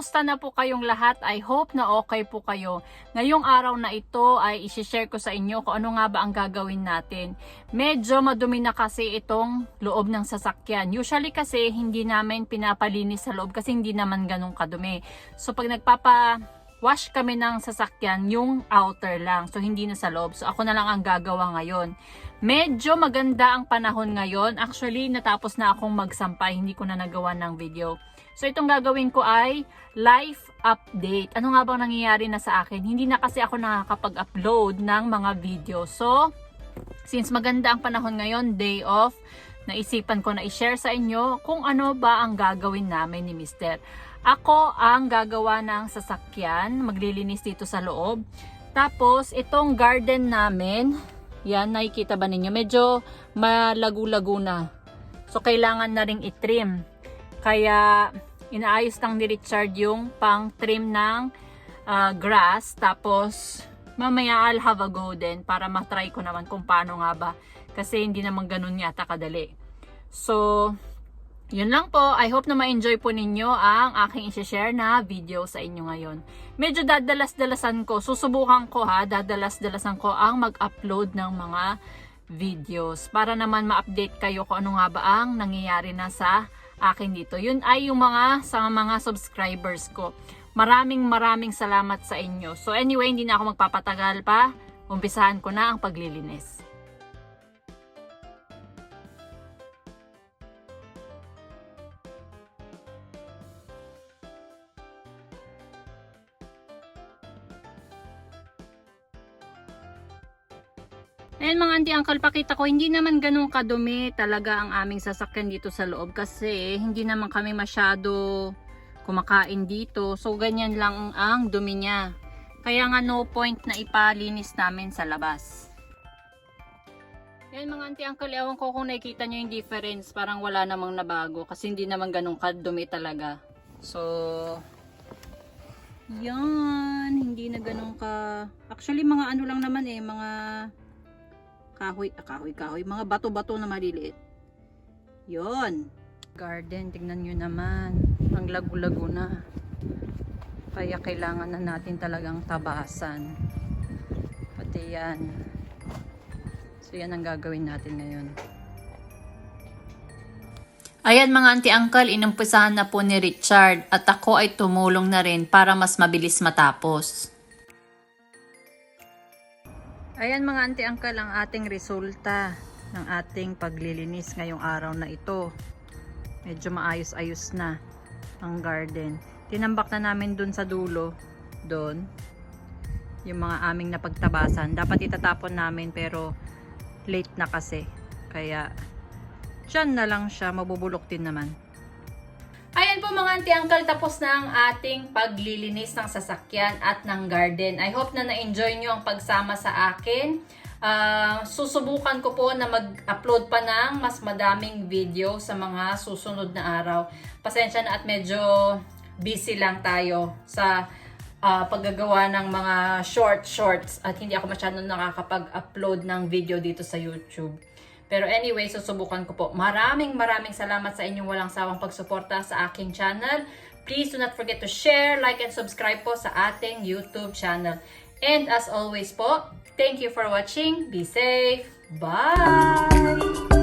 Kumusta na po kayong lahat? I hope na okay po kayo. Ngayong araw na ito ay isi-share ko sa inyo kung ano nga ba ang gagawin natin. Medyo madumi na kasi itong loob ng sasakyan. Usually kasi hindi namin pinapalinis sa loob kasi hindi naman ganun kadumi. So pag nagpapa wash kami ng sasakyan, yung outer lang. So, hindi na sa loob. So, ako na lang ang gagawa ngayon. Medyo maganda ang panahon ngayon. Actually, natapos na akong magsampay. Hindi ko na nagawa ng video. So, itong gagawin ko ay life update. Ano nga bang nangyayari na sa akin? Hindi na kasi ako nakakapag-upload ng mga video. So, since maganda ang panahon ngayon, day off, naisipan ko na i-share sa inyo kung ano ba ang gagawin namin ni Mr. Ako ang gagawa ng sasakyan, maglilinis dito sa loob. Tapos, itong garden namin, yan, nakikita ba ninyo? Medyo malagu-lago na. So, kailangan na ring itrim. Kaya, inaayos lang ni Richard yung pang-trim ng ah, grass. Tapos, mamaya I'll have a go din para matry ko naman kung paano nga ba. Kasi hindi naman ganun yata kadali. So, yun lang po. I hope na ma-enjoy po ninyo ang aking isi-share na video sa inyo ngayon. Medyo dadalas-dalasan ko. Susubukan ko ha. Dadalas-dalasan ko ang mag-upload ng mga videos. Para naman ma-update kayo kung ano nga ba ang nangyayari na sa akin dito. Yun ay yung mga sa mga subscribers ko. Maraming maraming salamat sa inyo. So anyway, hindi na ako magpapatagal pa. Umpisahan ko na ang paglilinis. Ayan mga auntie uncle, pakita ko, hindi naman ganun kadumi talaga ang aming sasakyan dito sa loob kasi hindi naman kami masyado kumakain dito. So ganyan lang ang dumi niya. Kaya nga no point na ipalinis namin sa labas. Yan mga auntie uncle, ewan ko kung nakikita nyo yung difference. Parang wala namang nabago kasi hindi naman ganun kadumi talaga. So, yan, hindi na ganun ka... Actually, mga ano lang naman eh, mga kahoy, ah, kahoy, kahoy, mga bato-bato na maliliit. Yon. Garden, tingnan nyo naman. Ang lagu-lago na. Kaya kailangan na natin talagang tabasan. Pati yan. So yan ang gagawin natin ngayon. Ayan mga auntie-uncle, inumpisahan na po ni Richard at ako ay tumulong na rin para mas mabilis matapos. Ayan mga auntie-uncle ang ating resulta ng ating paglilinis ngayong araw na ito. Medyo maayos-ayos na ang garden. Tinambak na namin dun sa dulo, doon, yung mga aming napagtabasan. Dapat itatapon namin pero late na kasi. Kaya, dyan na lang siya, mabubulok din naman. Po mga auntie uncle, tapos na ang ating paglilinis ng sasakyan at ng garden. I hope na na-enjoy nyo ang pagsama sa akin. Ah, susubukan ko po na mag-upload pa ng mas madaming video sa mga susunod na araw. Pasensya na at medyo busy lang tayo sa ah, paggagawa ng mga short shorts at hindi ako masyadong nakakapag-upload ng video dito sa YouTube. Pero anyway, susubukan ko po. Maraming maraming salamat sa inyong walang sawang pagsuporta sa aking channel. Please do not forget to share, like, and subscribe po sa ating YouTube channel. And as always po, thank you for watching. Be safe. Bye!